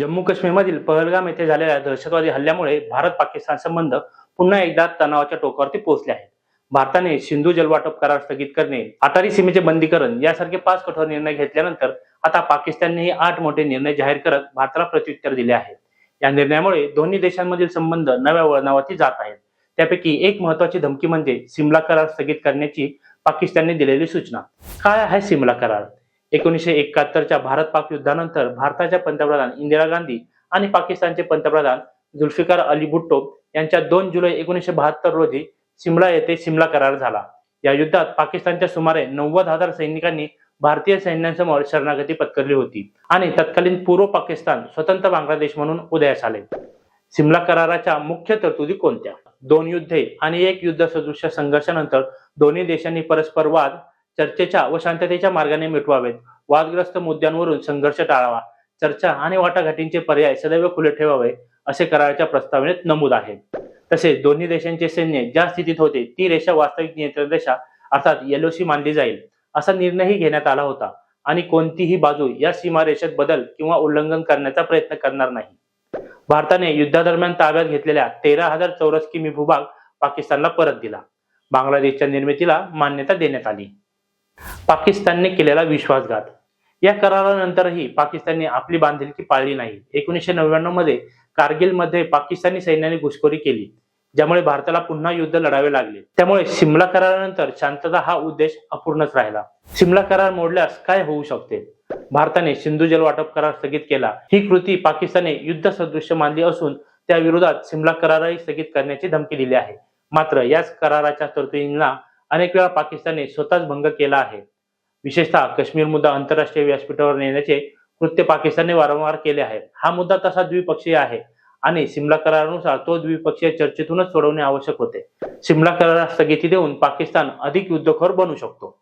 जम्मू काश्मीरमधील पहलगाम येथे झालेल्या दहशतवादी हल्ल्यामुळे भारत पाकिस्तान संबंध पुन्हा एकदा तणावाच्या टोकावरती पोहोचले आहेत. भारताने सिंधू जलवाटप करार स्थगित करणे अटारी सीमेचे बंदीकरण यासारखे पाच कठोर निर्णय घेतल्यानंतर आता पाकिस्ताननेही आठ मोठे निर्णय जाहीर करत भारताला प्रत्युत्तर दिले आहे. या निर्णयामुळे दोन्ही देशांमधील संबंध नव्या वळणावरती जात आहेत. त्यापैकी एक महत्वाची धमकी म्हणजे सिमला करार स्थगित करण्याची पाकिस्तानने दिलेली सूचना. काय आहे सिमला करार? एकोणीसशे एकाहत्तरच्या भारत पाक युद्धानंतर भारताच्या पंतप्रधान इंदिरा गांधी आणि पाकिस्तानचे पंतप्रधान जुल्फिकार अली भुट्टो यांच्या दोन जुलै एकोणीसशे बहात्तर रोजी सिमला येथे सिमला करार झाला. या युद्धात पाकिस्तानच्या सुमारे नव्वद हजार सैनिकांनी भारतीय सैन्यांसमोर शरणागती पत्करली होती आणि तत्कालीन पूर्व पाकिस्तान स्वतंत्र बांगलादेश म्हणून उदयास आले. सिमला कराराच्या मुख्य तरतुदी कोणत्या? दोन युद्धे आणि एक युद्ध सदृश्य संघर्षानंतर दोन्ही देशांनी परस्पर वाद चर्चेच्या व शांततेच्या मार्गाने मिटवावेत. वादग्रस्त मुद्द्यांवरून संघर्ष टाळावा. चर्चा आणि वाटाघाटींचे पर्याय सदैव खुले ठेवावे असे कराराच्या प्रस्तावनेत नमूद आहे. तसेच दोन्ही देशांचे सैन्य ज्या स्थितीत होते ती रेषा वास्तविक नियंत्रण रेषा अर्थात एलओसी मानली जाईल असा निर्णयही घेण्यात आला होता. आणि कोणतीही बाजू या सीमारेषेत बदल किंवा उल्लंघन करण्याचा प्रयत्न करणार नाही. भारताने युद्धादरम्यान ताब्यात घेतलेल्या तेरा हजार चौरस किमी भूभाग पाकिस्तानला परत दिला. बांगलादेशच्या निर्मितीला मान्यता देण्यात आली. पाकिस्तानने केलेला विश्वासघात. या करारानंतरही पाकिस्तानने आपली बांधिलकी पाळली नाही. एकोणीसशे नव्याण्णवमध्ये कारगिलमध्ये पाकिस्तानी सैन्याने घुसखोरी केली ज्यामुळे भारताला पुन्हा युद्ध लढावे लागले. त्यामुळे सिमला करारानंतर शांतता हा उद्देश अपूर्णच राहिला. सिमला करार मोडल्यास काय होऊ शकते? भारताने सिंधू जलवाटप करार स्थगित केला. ही कृती पाकिस्तानने युद्ध सदृश्य मानली असून त्या विरोधात सिमला करारही स्थगित करण्याची धमकी दिली आहे. मात्र याच कराराच्या तरतुदींना अनेक वेळा पाकिस्तानने स्वतःच भंग केला आहे. विशेषतः काश्मीर मुद्दा आंतरराष्ट्रीय व्यासपीठावर नेण्याचे कृत्य पाकिस्तानने वारंवार केले आहे हा मुद्दा तसा द्विपक्षीय आहे आणि सिमला करारानुसार तो द्विपक्षीय चर्चेतूनच सोडवणे आवश्यक होते. सिमला करारास स्थगिती देऊन पाकिस्तान अधिक युद्धखोर बनू शकतो.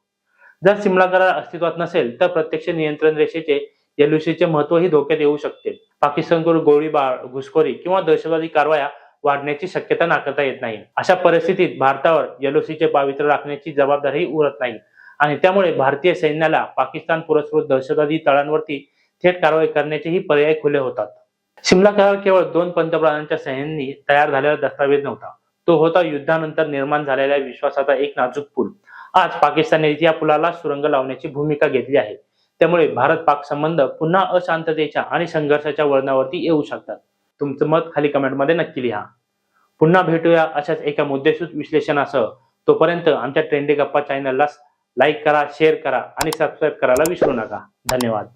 जर सिमला करार अस्तित्वात नसेल तर प्रत्यक्ष नियंत्रण रेषेचे एलओसीचे महत्वही धोक्यात येऊ शकते. पाकिस्तानकडून गोळीबार घुसखोरी किंवा दहशतवादी कारवाया वाढण्याची शक्यता नाकारता येत नाही. अशा परिस्थितीत भारतावर एलओसीचे पावित्र्य राखण्याची जबाबदारी उरत नाही. आणि त्यामुळे भारतीय सैन्याला पाकिस्तान पुरस्कृत दहशतवादी तळांवरती थेट कारवाई करण्याचेही पर्याय खुले होतात. शिमला करार केवळ दोन पंतप्रधानांच्या सह्यांनी तयार झालेला दस्तावेज नव्हता. तो होता युद्धानंतर निर्माण झालेल्या विश्वासाचा एक नाजूक पूल. आज पाकिस्तानने या पुलाला सुरंग लावण्याची भूमिका घेतली आहे. त्यामुळे भारत पाक संबंध पुन्हा अशांततेच्या आणि संघर्षाच्या वळणावरती येऊ शकतात. तुमचं मत खाली कमेंटमध्ये नक्की लिहा. पुन्हा भेटूया अशाच एका मुद्देसूद विश्लेषणासह. तोपर्यंत आमच्या ट्रेंडी गप्पा चॅनलला लाईक करा शेअर करा आणि सबस्क्राईब करायला विसरू नका. धन्यवाद.